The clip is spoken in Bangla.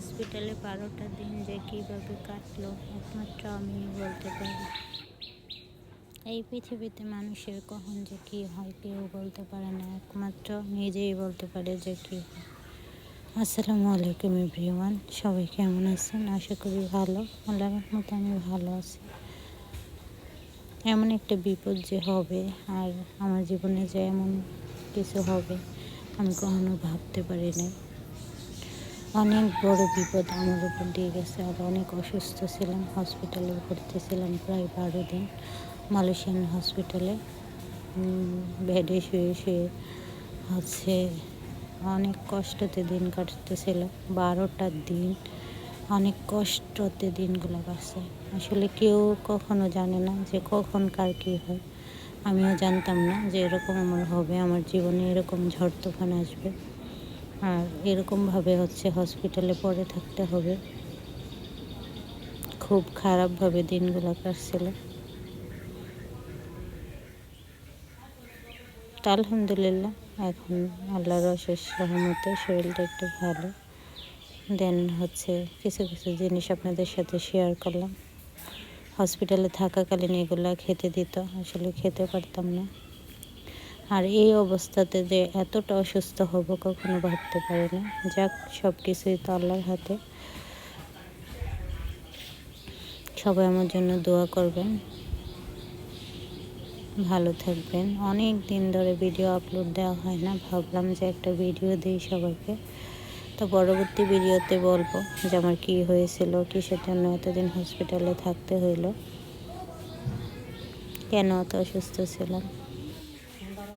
হসপিটালে বারোটা দিন যে কীভাবে কাটলো, একমাত্র আমি বলতে পারি। এই পৃথিবীতে মানুষের কখন যে কী হয় কেউ বলতে পারে না, একমাত্র নিজেই বলতে পারে যে কী হয়। আসসালামু আলাইকুম এভরিওয়ান, সবাই কেমন আছেন? আশা করি ভালো। আল্লাহর রহমতে আমি ভালো আছি। এমন একটা বিপদ যে হবে আর আমার জীবনে যে এমন কিছু হবে, আমি কখনো ভাবতে পারিনি অনেক বড় বিপদ আমার উপর দিয়ে গেছে আর অনেক অসুস্থ ছিলাম হসপিটালে ভর্তি ছিলাম প্রায় বারো দিন মালয়েশিয়ান হসপিটালে বেডে শুয়ে শুয়ে হচ্ছে অনেক কষ্টতে দিন কাটতেছিল, বারোটা দিন অনেক কষ্টতে দিনগুলো কাটছে। আসলে কেউ কখনো জানে না যে কখন কার কী হয়, আমিও জানতাম না যে এরকম আমার হবে, আমার জীবনে এরকম ঝড় তুফান আসবে। আর এরকমভাবে হচ্ছে হসপিটালে পড়ে থাকতে হবে। খুব খারাপভাবে দিনগুলো কাটছিল। আলহামদুলিল্লাহ, এখন আল্লাহর অশেষ রহমতে শরীরটা একটু ভালো। দেন হচ্ছে কিছু কিছু জিনিস আপনাদের সাথে শেয়ার করলাম। হসপিটালে থাকাকালীন এগুলো খেতে দিত, আসলে খেতে পারতাম না। আর এই অবস্থাতে যে এতটা অসুস্থ হব কখনো ভাবতে পারি না যাক সব কিছুই তো আল্লাহর হাতে। সবাই আমার জন্য দোয়া করবেন। ভালো থাকবেন। অনেক দিন ধরে ভিডিও আপলোড দেওয়া হয় না। ভাবলাম যে একটা ভিডিও দিই সবাইকে। তো পরবর্তী ভিডিওতে বলব যে আমার কী হয়েছিল, কিসের জন্য এতদিন হসপিটালে থাকতে হইল, কেন অত অসুস্থ ছিলাম।